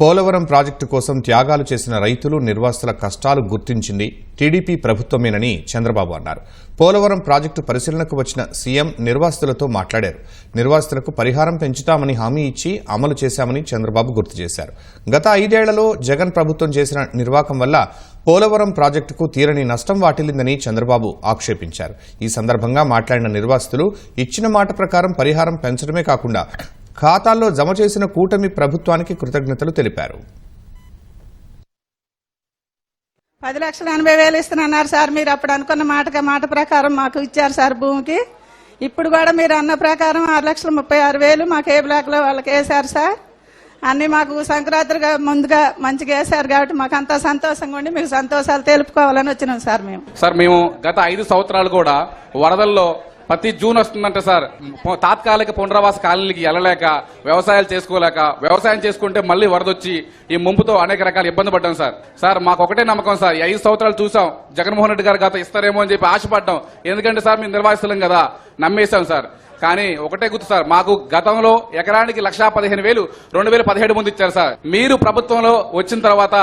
Polavaram project కోసం త్యాగాలు చేసిన రైతులు నిర్వాసుల కష్టాలు గుర్తించింది టీడీపీ ప్రభుత్వమేనని చంద్రబాబు అన్నారు. పోలవరం ప్రాజెక్టు పరిశీలనకు వచ్చిన సీఎం నిర్వాసితులతో మాట్లాడారు. నిర్వాసితులకు పరిహారం పెంచుతామని హామీ ఇచ్చి అమలు చేశామని చంద్రబాబు గుర్తు చేశారు. గత ఐదేళ్ళలో జగన్ ప్రభుత్వం చేసిన నిర్వాకం వల్ల పోలవరం ప్రాజెక్టుకు తీరని నష్టం వాటిల్లిందని చంద్రబాబు ఆక్షేపించారు. ఈ సందర్భంగా మాట్లాడిన నిర్వాసితులు ఇచ్చిన మాట ప్రకారం పరిహారం పెంచడమే కాకుండా ఖాతాల్లో జమ చేసిన కూటమి ప్రభుత్వానికి కృతజ్ఞతలు తెలిపారు. పది లక్షల ఎనభై వేలు ఇస్తున్నారు సార్. మీరు అప్పుడు అనుకున్న మాట మాట ప్రకారం మాకు ఇచ్చారు సార్ భూమికి. ఇప్పుడు కూడా మీరు అన్న ప్రకారం ఆరు లక్షల ముప్పై ఆరు వేలు మాకు ఏ బ్లాక్లో వాళ్ళకి వేశారు సార్. అన్ని మాకు సంక్రాంతిగా ముందుగా మంచిగా వేశారు కాబట్టి మాకు అంతా సంతోషంగా ఉండి మీకు సంతోషాలు తెలుపుకోవాలని వచ్చినాం సార్ మేము. సార్ మేము గత ఐదు సంవత్సరాలు కూడా వరదల్లో ప్రతి జూన్ వస్తుందంటే సార్. తాత్కాలిక పునరావాస కాలనీకి వెళ్ళలేక వ్యవసాయాలు చేసుకోలేక వ్యవసాయం చేసుకుంటే మళ్ళీ వరదొచ్చి ఈ ముంపుతో అనేక రకాల ఇబ్బంది పడ్డాం సార్. సార్ మాకు ఒకటే నమ్మకం సార్. ఈ ఐదు సంవత్సరాలు చూసాం. జగన్మోహన్ రెడ్డి గారు గత ఇస్తారేమో అని చెప్పి ఆశపడ్డాం. ఎందుకంటే సార్ మేము నిర్వాసితులం కదా. నమ్మేశాం సార్. కానీ ఒకటే గుర్తు సార్ మాకు గతంలో ఎకరానికి లక్షా పదిహేను వేలు రెండు వేల పదిహేడు ముందు ఇచ్చారు సార్. మీరు ప్రభుత్వంలో వచ్చిన తర్వాత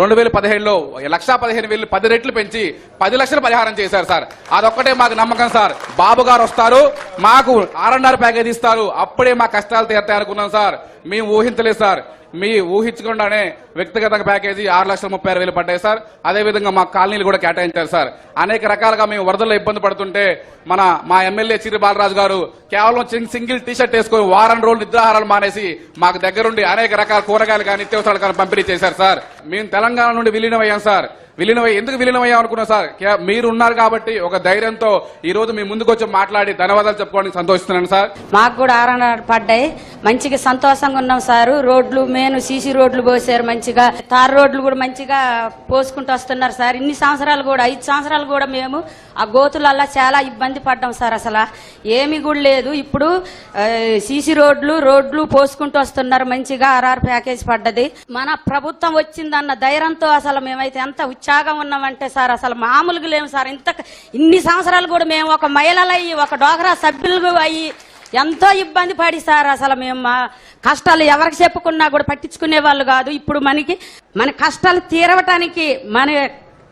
రెండు వేల పదిహేడులో లక్షా పదిహేను వేలు పది రెట్లు పెంచి పది లక్షలు పరిహారం చేశారు సార్. అదొక్కటే మాకు నమ్మకం సార్. బాబు గారు వస్తారు మాకు ఆర్ఎన్ఆర్ ప్యాకేజ్ ఇస్తారు అప్పుడే మా కష్టాలు తీరుతాయి అనుకున్నాం సార్. మేము ఊహించలేదు సార్. మీ ఊహించకుండానే వ్యక్తిగత ప్యాకేజీ ఆరు లక్షల ముప్పై ఆరు వేలు పడ్డాయి సార్. అదే విధంగా మా కాలనీలు కూడా కేటాయించారు సార్. అనేక రకాలుగా మేము వరదల్లో ఇబ్బంది పడుతుంటే మన మా ఎమ్మెల్యే చిరు బాలరాజు గారు కేవలం సింగిల్ టీ షర్ట్ వేసుకొని వారం రోజులు నిద్రాహారాలు మానేసి మాకు దగ్గరుండి అనేక రకాల కూరగాయలు కానీ నిత్యావసరాలు కానీ పంపిణీ చేశారు సార్. మేము తెలంగాణ నుండి విలీనమయ్యాం సార్. విలీనమై ఎందుకు విలీనమయ్యాం అనుకున్నాం సార్? మీరు ఉన్నారు కాబట్టి ఒక ధైర్యంతో ఈ రోజు మీ ముందుకు వచ్చి మాట్లాడి ధన్యవాదాలు చెప్పుకోవడానికి సంతోషిస్తున్నాను సార్. మాకు కూడా ఆరణ పడ్డాయి. మంచిగా సంతోషంగా ఉన్నాం సారు. రోడ్లు మేను సీసీ రోడ్లు పోసారు మంచి మంచిగా తార్ రోడ్లు కూడా మంచిగా పోసుకుంటూ వస్తున్నారు సార్. ఇన్ని సంవత్సరాలు కూడా ఐదు సంవత్సరాలు కూడా మేము ఆ గోతులల్లా చాలా ఇబ్బంది పడ్డాం సార్ అసలు. ఏమి కూడా లేదు. ఇప్పుడు సీసీ రోడ్లు రోడ్లు పోసుకుంటూ వస్తున్నారు. మంచిగా ఆర్ఆర్ ప్యాకేజ్ పడ్డది. మన ప్రభుత్వం వచ్చిందన్న ధైర్యంతో అసలు మేమైతే ఎంత ఉత్సాహం ఉన్నామంటే సార్ అసలు మామూలుగా లేము సార్. ఇంత ఇన్ని సంవత్సరాలు కూడా మేము ఒక మహిళలయ్యి ఒక డోగరా సభ్యులు అయ్యి ఎంతో ఇబ్బంది పడి సార్ అసలు మేము మా కష్టాలు ఎవరికి చెప్పుకున్నా కూడా పట్టించుకునే వాళ్ళు కాదు. ఇప్పుడు మనకి మన కష్టాలు తీరవటానికి మన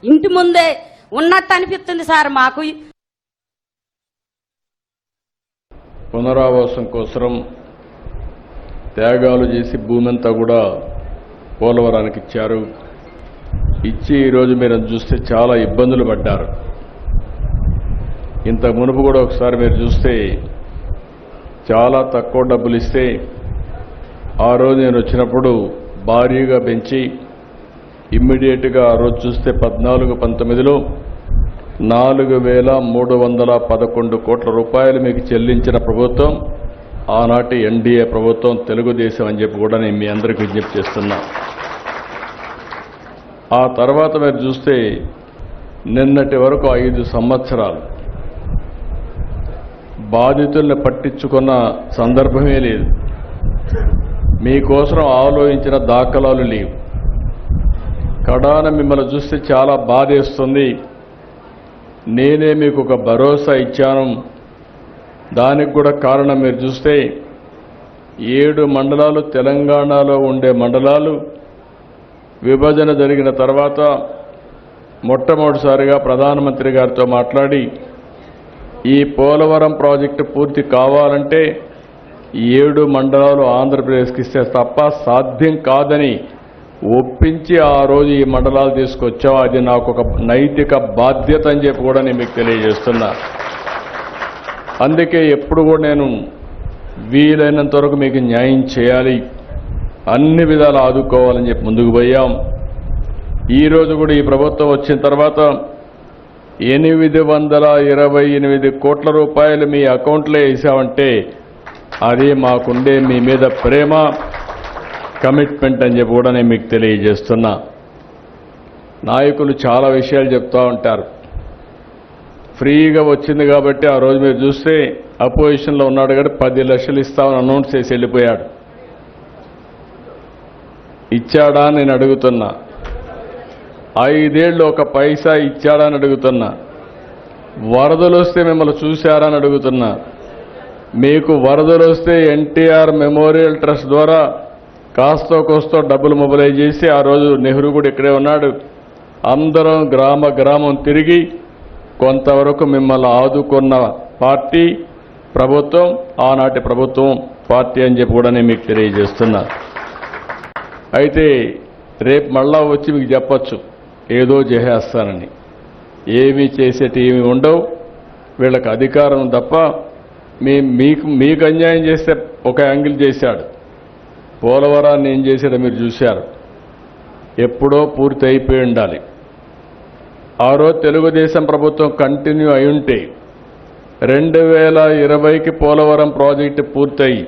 ఇంటి ముందే ఉన్నట్టు అనిపిస్తుంది సార్ మాకు. పునరావాసం కోసం త్యాగాలు చేసి భూమి అంతా కూడా పోలవరానికి ఇచ్చారు. ఇచ్చి ఈరోజు మీరు చూస్తే చాలా ఇబ్బందులు పడ్డారు. ఇంత మునుపు కూడా ఒకసారి మీరు చూస్తే చాలా తక్కువ డబ్బులు ఇస్తే ఆ రోజు నేను వచ్చినప్పుడు భారీగా పెంచి ఇమ్మీడియట్గా ఆ రోజు చూస్తే పద్నాలుగు పంతొమ్మిదిలో నాలుగు వేల మూడు వందల పదకొండు కోట్ల రూపాయలు మీకు చెల్లించిన ప్రభుత్వం ఆనాటి ఎన్డీఏ ప్రభుత్వం తెలుగుదేశం అని చెప్పి కూడా నేను మీ అందరికీ విజ్ఞప్తి చేస్తున్నా. ఆ తర్వాత మీరు చూస్తే నిన్నటి వరకు ఐదు సంవత్సరాలు బాధితుల్ని పట్టించుకున్న సందర్భమే లేదు. మీకోసం ఆలోచించిన దాఖలాలు లేవు. కడాన మిమ్మల్ని చూస్తే చాలా బాధేస్తుంది. నేనే మీకు ఒక భరోసా ఇచ్చాను. దానికి కూడా కారణం మీరు చూస్తే ఏడు మండలాలు తెలంగాణలో ఉండే మండలాలు విభజన జరిగిన తర్వాత మొట్టమొదటిసారిగా ప్రధానమంత్రి గారితో మాట్లాడి ఈ పోలవరం ప్రాజెక్టు పూర్తి కావాలంటే ఏడు మండలాలు ఆంధ్రప్రదేశ్కి ఇస్తే తప్ప సాధ్యం కాదని ఒప్పించి ఆ రోజు ఈ మండలాలు తీసుకొచ్చావు. అది నాకు ఒక నైతిక బాధ్యత అని చెప్పి కూడా నేను మీకు తెలియజేస్తున్నా. అందుకే ఎప్పుడు కూడా నేను వీలైనంత వరకు మీకు న్యాయం చేయాలి. అన్ని విధాలు ఆదుకోవాలని చెప్పి ముందుకు పోయాం. ఈరోజు కూడా ఈ ప్రభుత్వం వచ్చిన తర్వాత ఎనిమిది వందల ఇరవై ఎనిమిది కోట్ల రూపాయలు మీ అకౌంట్లో వేసామంటే అది మాకుండే మీ మీద ప్రేమ కమిట్మెంట్ అని చెప్పి కూడా నేను మీకు తెలియజేస్తున్నా. నాయకులు చాలా విషయాలు చెప్తూ ఉంటారు. ఫ్రీగా వచ్చింది కాబట్టి ఆ రోజు మీరు చూస్తే అపోజిషన్లో ఉన్నాడు కాబట్టి పది లక్షలు ఇస్తామని అనౌన్స్ చేసి వెళ్ళిపోయాడు. ఇచ్చాడా నేను అడుగుతున్నా. ఐదేళ్ళు ఒక పైసా ఇచ్చాడని అని అడుగుతున్నా. వరదలు వస్తే మిమ్మల్ని చూశారా అని అడుగుతున్నా. మీకు వరదలు వస్తే ఎన్టీఆర్ మెమోరియల్ ట్రస్ట్ ద్వారా కాస్తో కోస్తో డబ్బులు మొబిలైజ్ చేసి ఆ రోజు నెహ్రూ కూడా ఇక్కడే ఉన్నాడు. అందరం గ్రామ గ్రామం తిరిగి కొంతవరకు మిమ్మల్ని ఆదుకున్న పార్టీ ప్రభుత్వం ఆనాటి ప్రభుత్వం పార్టీ అని చెప్పి కూడా నేను మీకు తెలియజేస్తున్నా. అయితే రేపు మళ్ళా వచ్చి మీకు చెప్పచ్చు. ఏదో చేసేస్తానని. ఏమీ చేసేటివి ఏమి ఉండవు. వీళ్ళకి అధికారం తప్ప మీ మీకు మీకు అన్యాయం చేస్తే ఒక యాంగిల్ చేశాడు. పోలవరాన్ని ఏం చేశాడో మీరు చూశారు. ఎప్పుడో పూర్తి అయిపోయి ఉండాలి. ఆ రోజు తెలుగుదేశం ప్రభుత్వం కంటిన్యూ అయి ఉంటే రెండు వేల ఇరవైకి పోలవరం ప్రాజెక్టు పూర్తయి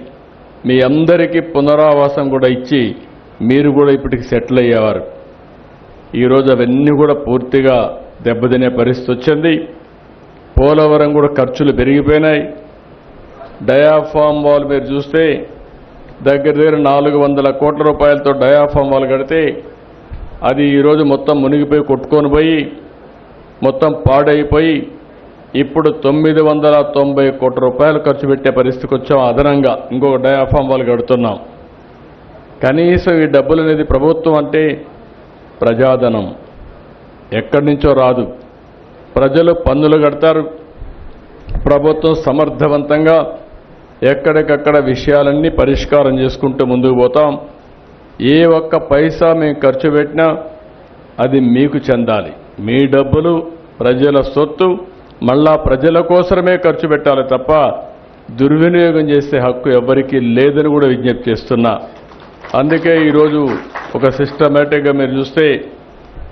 మీ అందరికీ పునరావాసం కూడా ఇచ్చి మీరు కూడా ఇప్పటికి సెటిల్ అయ్యేవారు. ఈరోజు అవన్నీ కూడా పూర్తిగా దెబ్బతినే పరిస్థితి వచ్చింది. పోలవరం కూడా ఖర్చులు పెరిగిపోయినాయి. డయాఫామ్ వాల్ మీరు చూస్తే దగ్గర దగ్గర నాలుగు వందల కోట్ల రూపాయలతో డయాఫామ్ వాల్ కడితే అది ఈరోజు మొత్తం మునిగిపోయి కొట్టుకొని పోయి మొత్తం పాడైపోయి ఇప్పుడు తొమ్మిది వందల తొంభై కోట్ల రూపాయలు ఖర్చు పెట్టే పరిస్థితికి వచ్చాం అదనంగా. ఇంకొక డయాఫామ్ వాళ్ళు కడుతున్నాం. కనీసం ఈ డబ్బులు అనేది ప్రభుత్వం అంటే ప్రజాధనం. ఎక్కడి నుంచో రాదు. ప్రజలు పన్నులు కడతారు. ప్రభుత్వం సమర్థవంతంగా ఎక్కడికక్కడ విషయాలన్నీ పరిష్కారం చేసుకుంటూ ముందుకు పోతాం. ఏ ఒక్క పైసా మేము ఖర్చు పెట్టినా అది మీకు చెందాలి. మీ డబ్బులు ప్రజల సొత్తు మళ్ళా ప్రజల కోసమే ఖర్చు పెట్టాలి తప్ప దుర్వినియోగం చేసే హక్కు ఎవరికీ లేదని కూడా విజ్ఞప్తి చేస్తున్నా. అందుకే ఈరోజు ఒక సిస్టమేటిక్గా మీరు చూస్తే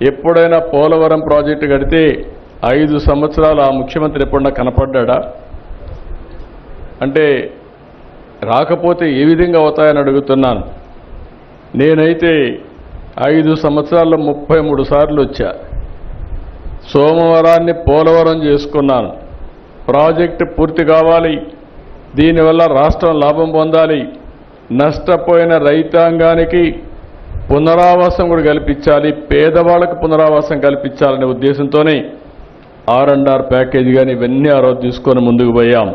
ఎప్పుడైనా పోలవరం ప్రాజెక్టు కడితే ఐదు సంవత్సరాలు ఆ ముఖ్యమంత్రి ఎప్పుడన్నా కనపడ్డా అంటే రాకపోతే ఏ విధంగా అవుతాయని అడుగుతున్నాను. నేనైతే ఐదు సంవత్సరాల్లో ముప్పై మూడు సార్లు వచ్చా. సోమవారాన్ని పోలవరం చేసుకున్నాను. ప్రాజెక్టు పూర్తి కావాలి. దీనివల్ల రాష్ట్రం లాభం పొందాలి. నష్టపోయిన రైతాంగానికి పునరావాసం కూడా కల్పించాలి పేదవాళ్ళకు పునరావాసం కల్పించాలనే ఉద్దేశంతోనే ఆర్ అండ్ ఆర్ ప్యాకేజీ కానీ ఇవన్నీ ఆ రోజు తీసుకొని ముందుకు పోయాం.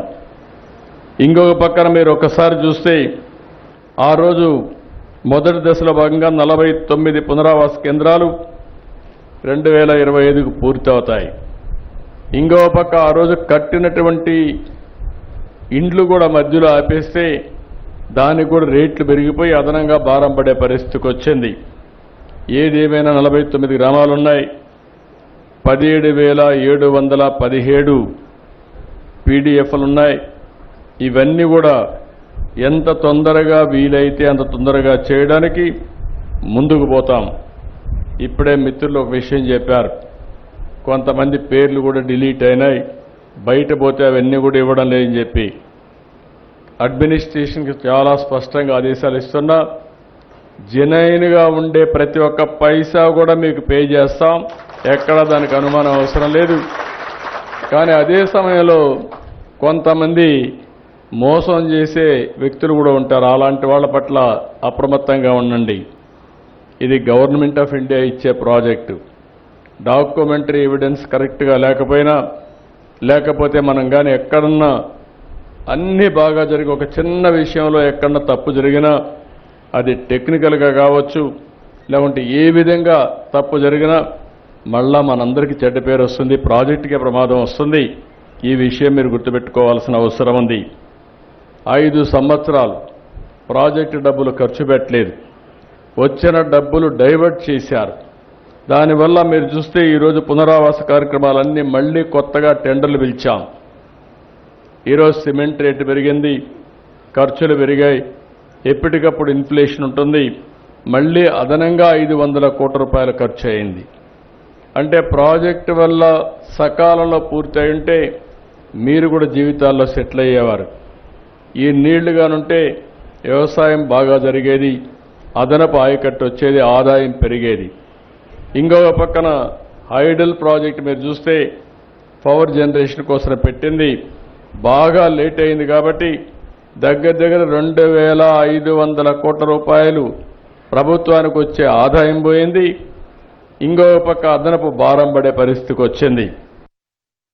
ఇంకొక పక్కన మీరు ఒకసారి చూస్తే ఆ రోజు మొదటి దశలో భాగంగా నలభై తొమ్మిది పునరావాస కేంద్రాలు రెండు వేల ఇరవై ఐదుకు పూర్తవుతాయి. ఇంకో పక్క ఆ రోజు కట్టినటువంటి ఇండ్లు కూడా మధ్యలో ఆపేస్తే దానికి కూడా రేట్లు పెరిగిపోయి అదనంగా భారం పడే పరిస్థితికి వచ్చింది. ఏదేమైనా నలభై తొమ్మిది గ్రామాలున్నాయి. పదిహేడు వేల ఏడు వందల పదిహేడు పీడిఎఫ్లున్నాయి. ఇవన్నీ కూడా ఎంత తొందరగా వీలైతే అంత తొందరగా చేయడానికి ముందుకు పోతాం. ఇప్పుడే మిత్రులు ఒక విషయం చెప్పారు. కొంతమంది పేర్లు కూడా డిలీట్ అయినాయి. బయట పోతే అవన్నీ కూడా ఇవ్వడం లేదని చెప్పి. అడ్మినిస్ట్రేషన్కి చాలా స్పష్టంగా ఆదేశాలు ఇస్తున్నా జెనైన్గా ఉండే ప్రతి ఒక్క పైసా కూడా మీకు పే చేస్తాం. ఎక్కడ దానికి అనుమానం అవసరం లేదు. కానీ అదే సమయంలో కొంతమంది మోసం చేసే వ్యక్తులు కూడా ఉంటారు. అలాంటి వాళ్ళ పట్ల అప్రమత్తంగా ఉండండి. ఇది గవర్నమెంట్ ఆఫ్ ఇండియా ఇచ్చే ప్రాజెక్టు. డాక్యుమెంటరీ ఎవిడెన్స్ కరెక్ట్గా లేకపోయినా లేకపోతే మనం కానీ ఎక్కడన్నా అన్నీ బాగా జరిగి ఒక చిన్న విషయంలో ఎక్కడన్నా తప్పు జరిగినా అది టెక్నికల్గా కావచ్చు లేకుంటే ఏ విధంగా తప్పు జరిగినా మళ్ళా మనందరికీ చెడ్డ పేరు వస్తుంది ప్రాజెక్టుకే ప్రమాదం వస్తుంది. ఈ విషయం మీరు గుర్తుపెట్టుకోవాల్సిన అవసరం ఉంది. ఐదు సంవత్సరాలు ప్రాజెక్టు డబ్బులు ఖర్చు పెట్టలేదు. వచ్చిన డబ్బులు డైవర్ట్ చేశారు. దానివల్ల మీరు చూస్తే ఈరోజు పునరావాస కార్యక్రమాలన్నీ మళ్ళీ కొత్తగా టెండర్లు పిలిచాం. ఈరోజు సిమెంట్ రేటు పెరిగింది ఖర్చులు పెరిగాయి ఎప్పటికప్పుడు ఇన్ఫ్లేషన్ ఉంటుంది మళ్ళీ అదనంగా ఐదు వందల కోట్ల రూపాయల ఖర్చు అయింది. అంటే ప్రాజెక్ట్ వల్ల సకాలంలో పూర్తి ఉంటే మీరు కూడా జీవితాల్లో సెటిల్ అయ్యేవారు. ఈ నీళ్ళుగానుంటే వ్యవసాయం బాగా జరిగేది అదనపు ఆయకట్టు వచ్చేది ఆదాయం పెరిగేది. ఇంకొక పక్కన హైడల్ ప్రాజెక్ట్ మీరు చూస్తే పవర్ జనరేషన్ కోసం పెట్టింది. బాగా లేట్ అయింది కాబట్టి దగ్గర దగ్గర రెండు వేల ఐదు వందల కోట్ల రూపాయలు ప్రభుత్వానికి వచ్చే ఆదాయం పోయింది. ఇంకో పక్క అదనపు భారం పడే పరిస్థితికి వచ్చింది.